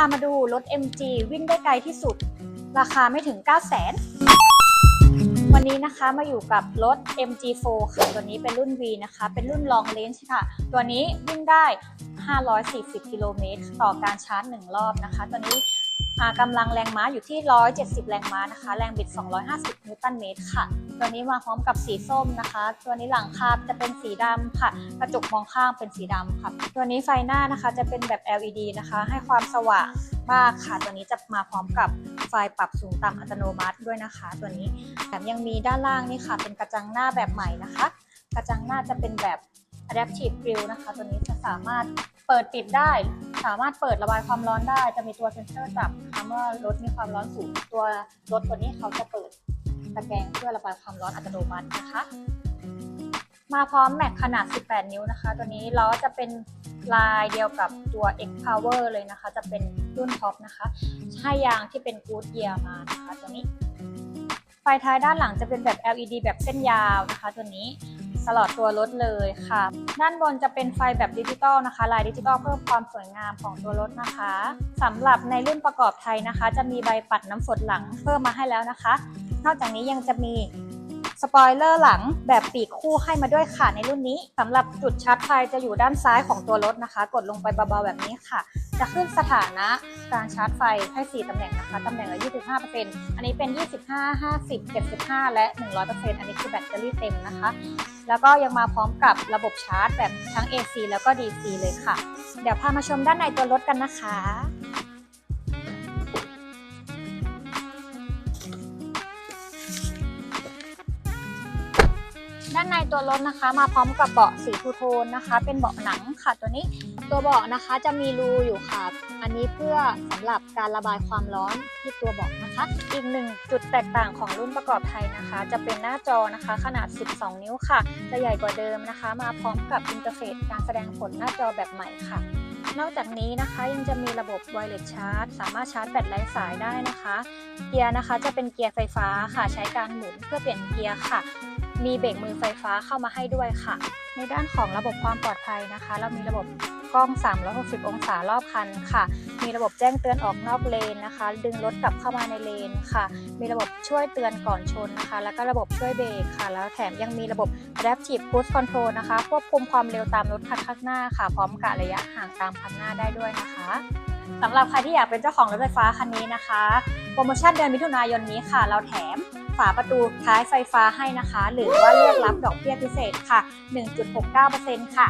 ามาดูรถ MG วิ่งได้ไกลที่สุด ราคาไม่ถึง 9 0 0 0 0 0วันนี้นะคะมาอยู่กับรถ MG4 ค่ะ ตัวนี้เป็นรุ่น V นะคะ เป็นรุ่น long range ค่ะ ตัวนี้วิ่งได้ 540 กิโลเมตร ต่อการชาร์จ 1 รอบนะคะ ตัวนี้อ่ากำลังแรงม้าอยู่ที่ 170 แรงม้านะคะ แรงบิด 250 นิวตันเมตรค่ะ ตัวนี้มาพร้อมกับสีส้มนะคะ ตัวนี้หลังคาจะเป็นสีดำค่ะ กระจกมองข้างเป็นสีดำค่ะ ตัวนี้ไฟหน้านะคะจะเป็นแบบ LED นะคะ ให้ความสว่างมากค่ะ ตัวนี้จะมาพร้อมกับไฟปรับสูงต่ำอัตโนมัติด้วยนะคะ ตัวนี้แถมยังมีด้านล่างนี่ค่ะ เป็นกระจังหน้าแบบใหม่นะคะ กระจังหน้าจะเป็นแบบ adaptive grill นะคะ ตัวนี้จะสามารถเปิดปิดได้ สามารถเปิดระบายความร้อนได้ จะมีตัวเซ็นเซอร์จับนะคะเมื่อรถมีความร้อนสูงตัวรถตัวนี้เขาจะเปิด ตะแกรงเพื่อระบายความร้อนอัตโนมัตินะคะ มาพร้อมแม็กขนาด 18 นิ้วนะคะ ตัวนี้ล้อจะเป็นลายเดียวกับตัว X Power เลยนะคะ จะเป็นรุ่นท็อปนะคะ ใช้ยางที่เป็น Good Year มานะคะตัวนี้ ไฟท้ายด้านหลังจะเป็นแบบ LED แบบเส้นยาวนะคะ ตัวนี้ ตลอดตัวรถเลยค่ะ ด้านบนจะเป็นไฟแบบดิจิตอลนะคะ ลายดิจิตอลเพิ่มความสวยงามของตัวรถนะคะสำหรับในรุ่นประกอบไทยนะคะ จะมีใบปัดน้ำฝนหลังเพิ่มมาให้แล้วนะคะ นอกจากนี้ยังจะมีสปอยเลอร์หลังแบบปีกคู่ให้มาด้วยค่ะในรุ่นนี้สำหรับจุดชาร์จไฟจะอยู่ด้านซ้ายของตัวรถนะคะ กดลงไปเบาๆแบบนี้ค่ะ จะขึ้นสถานะการชาร์จไฟให้ 4ตำแหน่งนะคะ ตำแหน่งละ 25%อันนี้เป็น 25 50 75 และ 100%อันนี้คือแบตเตอรี่เต็มนะคะ แล้วก็ยังมาพร้อมกับระบบชาร์จแบบทั้ง AC แล้วก็ DC เลยค่ะ เดี๋ยวพามาชมด้านในตัวรถกันนะคะ ด้านในตัวรถนะคะ มาพร้อมกับเบาะสีทูโทนนะคะ เป็นเบาะหนังค่ะตัวนี้ตัวเบาะนะคะจะมีรูอยู่ค่ะ อันนี้เพื่อสำหรับการระบายความร้อนที่ตัวเบาะนะคะ อีกหนึ่งจุดแตกต่างของรุ่นประกอบไทยนะคะ จะเป็นหน้าจอนะคะขนาด 12 นิ้วค่ะ จะใหญ่กว่าเดิมนะคะ มาพร้อมกับอินเทอร์เฟซการแสดงผลหน้าจอแบบใหม่ค่ะ นอกจากนี้นะคะยังจะมีระบบไวเลสชาร์จสามารถชาร์จแบตไร้สายได้นะคะ เกียร์นะคะจะเป็นเกียร์ไฟฟ้าค่ะ ใช้การหมุนเพื่อเปลี่ยนเกียร์ค่ะ มีเบรกมือไฟฟ้าเข้ามาให้ด้วยค่ะ ในด้านของระบบความปลอดภัยนะคะ เรามีระบบกล้อง 360 องศารอบคันค่ะ มีระบบแจ้งเตือนออกนอกเลนนะคะ ดึงรถกลับเข้ามาในเลนค่ะ มีระบบช่วยเตือนก่อนชนนะคะ แล้วก็ระบบช่วยเบรกค่ะ แล้วแถมยังมีระบบ Adaptive Cruise Control นะคะ ควบคุมความเร็วตามรถคันข้างหน้าค่ะ พร้อมกะระยะห่างตามคันหน้าได้ด้วยนะคะสำหรับใครที่อยากเป็นเจ้าของรถไฟฟ้าคันนี้นะคะ โปรโมชั่นเดือนมิถุนายนนี้ค่ะ เราแถม ฝาประตูท้ายไฟฟ้าให้นะคะ หรือว่าเลือกรับดอกเบี้ยพิเศษค่ะ 1.69%ค่ะ